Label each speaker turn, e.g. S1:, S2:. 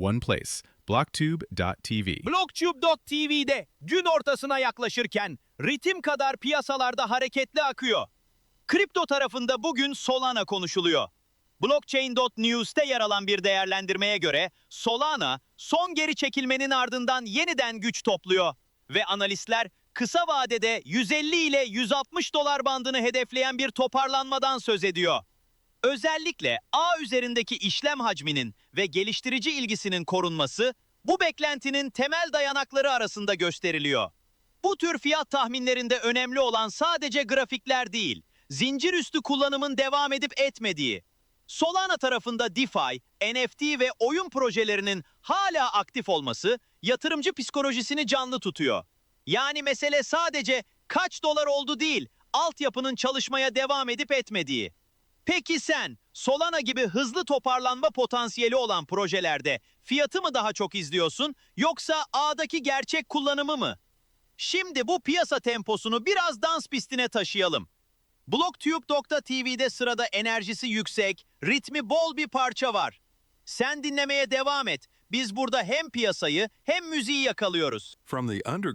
S1: one place. blocktube.tv.
S2: Blocktube.tv'de gün ortasına yaklaşırken ritim kadar piyasalarda hareketli akıyor. Kripto tarafında bugün Solana konuşuluyor. Blockchain.news'te yer alan bir değerlendirmeye göre Solana son geri çekilmenin ardından yeniden güç topluyor ve analistler kısa vadede 150 ile 160 dolar bandını hedefleyen bir toparlanmadan söz ediyor. Özellikle ağ üzerindeki işlem hacminin ve geliştirici ilgisinin korunması bu beklentinin temel dayanakları arasında gösteriliyor. Bu tür fiyat tahminlerinde önemli olan sadece grafikler değil, zincir üstü kullanımın devam edip etmediği. Solana tarafında DeFi, NFT ve oyun projelerinin hala aktif olması yatırımcı psikolojisini canlı tutuyor. Yani mesele sadece kaç dolar oldu değil, altyapının çalışmaya devam edip etmediği. Peki sen Solana gibi hızlı toparlanma potansiyeli olan projelerde fiyatı mı daha çok izliyorsun yoksa ağdaki gerçek kullanımı mı? Şimdi bu piyasa temposunu biraz dans pistine taşıyalım. Blocktube.tv'de sırada enerjisi yüksek, ritmi bol bir parça var. Sen dinlemeye devam et. Biz burada hem piyasayı hem müziği yakalıyoruz.
S3: From the under